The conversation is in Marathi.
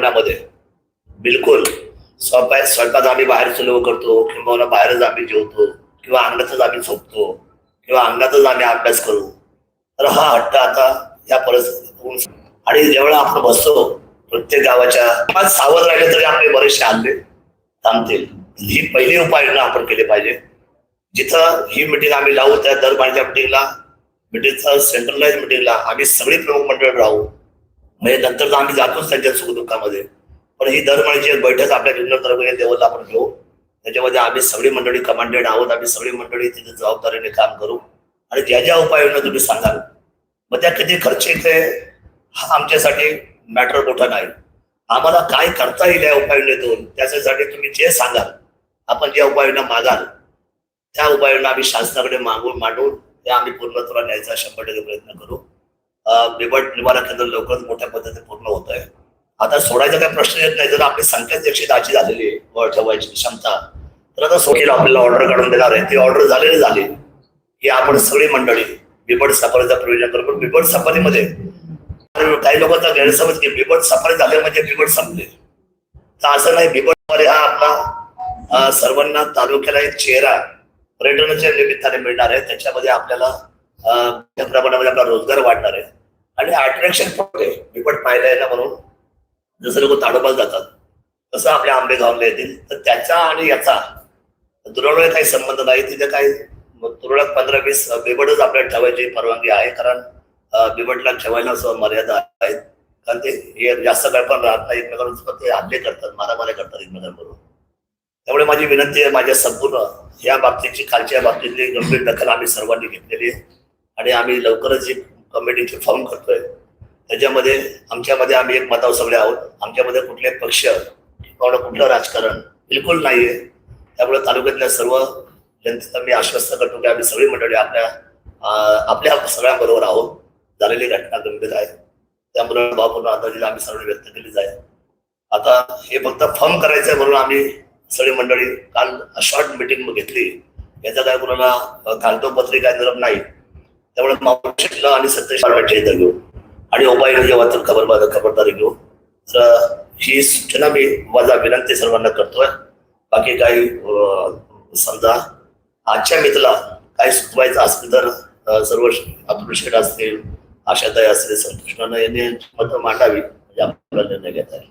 महिन्यामध्ये बिलकुल. स्वयंपाक स्वयंपाक आम्ही बाहेर लोक करतो किंवा बाहेरच आम्ही जेवतो किंवा अंगणातच आम्ही झोपतो किंवा अंगणातच आम्ही अभ्यास करू. तर हा हट्ट आता या परिस्थितीत होऊन आणि जेवढा आपण बसतो प्रत्येक गावाच्या सावध राहिले तरी आपले बरेचसे हल्ले थांबतील. ही पहिली उपाययोजना आपण केली पाहिजे. जिथं ही मिटिंग आम्ही लावू त्या दर पाण्याच्या मिटिंगला मिटिंगचा सेंट्रलाइज मिटिंगला आम्ही सगळी प्रमुख मंडळ राहू. म्हणजे नंतर तर आम्ही जातोच त्यांच्या सुखदुःखामध्ये. पण ही दर महिन्याची एक बैठक आपल्या जुन्नर तर्फे लेवलला आपण घेऊ. त्याच्यामध्ये आम्ही सगळी मंडळी कमांडेड आहोत. आम्ही सगळी मंडळी तिथे जबाबदारीने काम करू. आणि ज्या ज्या उपाययोजना तुम्ही सांगाल मग त्या किती खर्च येते हा आमच्यासाठी मॅटर मोठा नाही. आम्हाला काय करता येईल या उपाययोजनेतून त्याच्यासाठी तुम्ही जे सांगाल आपण ज्या उपाययोजना मागाल त्या उपाययोजना आम्ही शासनाकडे मागून मांडून त्या आम्ही पूर्णत्वाला न्यायचा शंभर टक्के प्रयत्न करू. बिबट निवारण केंद्र लवकरच मोठ्या पद्धतीने पूर्ण होत आहे. आता सोडायचा काही प्रश्न येत नाही. जर आपली संख्याच एकशे दहाची झालेली आहे ठेवायची क्षमता तर आता सोडीला आपल्याला ऑर्डर काढून देणार आहे. ती ऑर्डर झालेली झाली. की आपण सगळी मंडळी बिबट सफारीचा प्रयोजन करू पण बिबट सफारीमध्ये काही लोकांचा गैरसमज की बिबट सफारी झाले म्हणजे बिबट संपले. तर असं नाही बिबट सफारी हा आपला सर्वांना तालुक्याला एक चेहरा पर्यटनाच्या निमित्ताने मिळणार आहे. त्याच्यामध्ये आपल्याला मोठ्या प्रमाणामध्ये आपला रोजगार वाढणार आहे. आणि अट्रॅक्शन पण आहे बिबट पाहायला म्हणून. जसं लोक ताडोबाला जातात. तसं आपल्या आंबेगावला येतील. तर त्याचा आणि याचा. दुरावळे काही संबंध नाही. तिथे काही तुरळक पंधरा वीस बिबटच आपल्याला ठेवायची परवानगी आहे. कारण अं, बिबटला ठेवायला असं मर्यादा आहेत. कारण ते हे जास्त काळ पण राहत नाही. एकमेकांवर ते हल्ले करतात. मारामाऱ्या करतात एकमेकांबरोबर. त्यामुळे माझी विनंती आहे माझ्या संपूर्ण या बाबतीची खालच्या बाबतीतली गंभीर दखल आम्ही सर्वांनी घेतलेली आहे. आणि आम्ही लवकरच एक कमिटीचे फॉर्म करतोय. त्याच्यामध्ये आमच्यामध्ये आम्ही एक मताव सगळे आहोत. आमच्यामध्ये कुठले पक्ष किंवा कुठलं राजकारण बिलकुल नाहीये. त्यामुळे तालुक्यातल्या सर्व जनतेला मी आश्वस्त करतो की आम्ही सगळी मंडळी आपल्या आपल्या सगळ्यांबरोबर आहोत. झालेली घटना गंभीर आहे. त्यामुळे बापूर्ण आदरजीला आम्ही सर्व व्यक्त केली जाईल आता हे फक्त फॉर्म करायचंय म्हणून आम्ही सगळी मंडळी काल शॉर्ट मिटिंग घेतली. याचा काय कोणाला कागदोपत्री काय निरप नाही. त्यामुळे मावशीला आणि सत्तेश इथं घेऊ आणि उपाययोजना वाचून खबर खबरदारी घेऊ तर ही सूचना मी माझा विनंती सर्वांना करतोय. बाकी काही समजा आजच्या मित्राला काही सुचवायचं असेल तर सर्व अब्दुल शेठ असतील आशाताई असतील संतोष यांनी मत मांडावी म्हणजे आपल्याला निर्णय घेता येईल.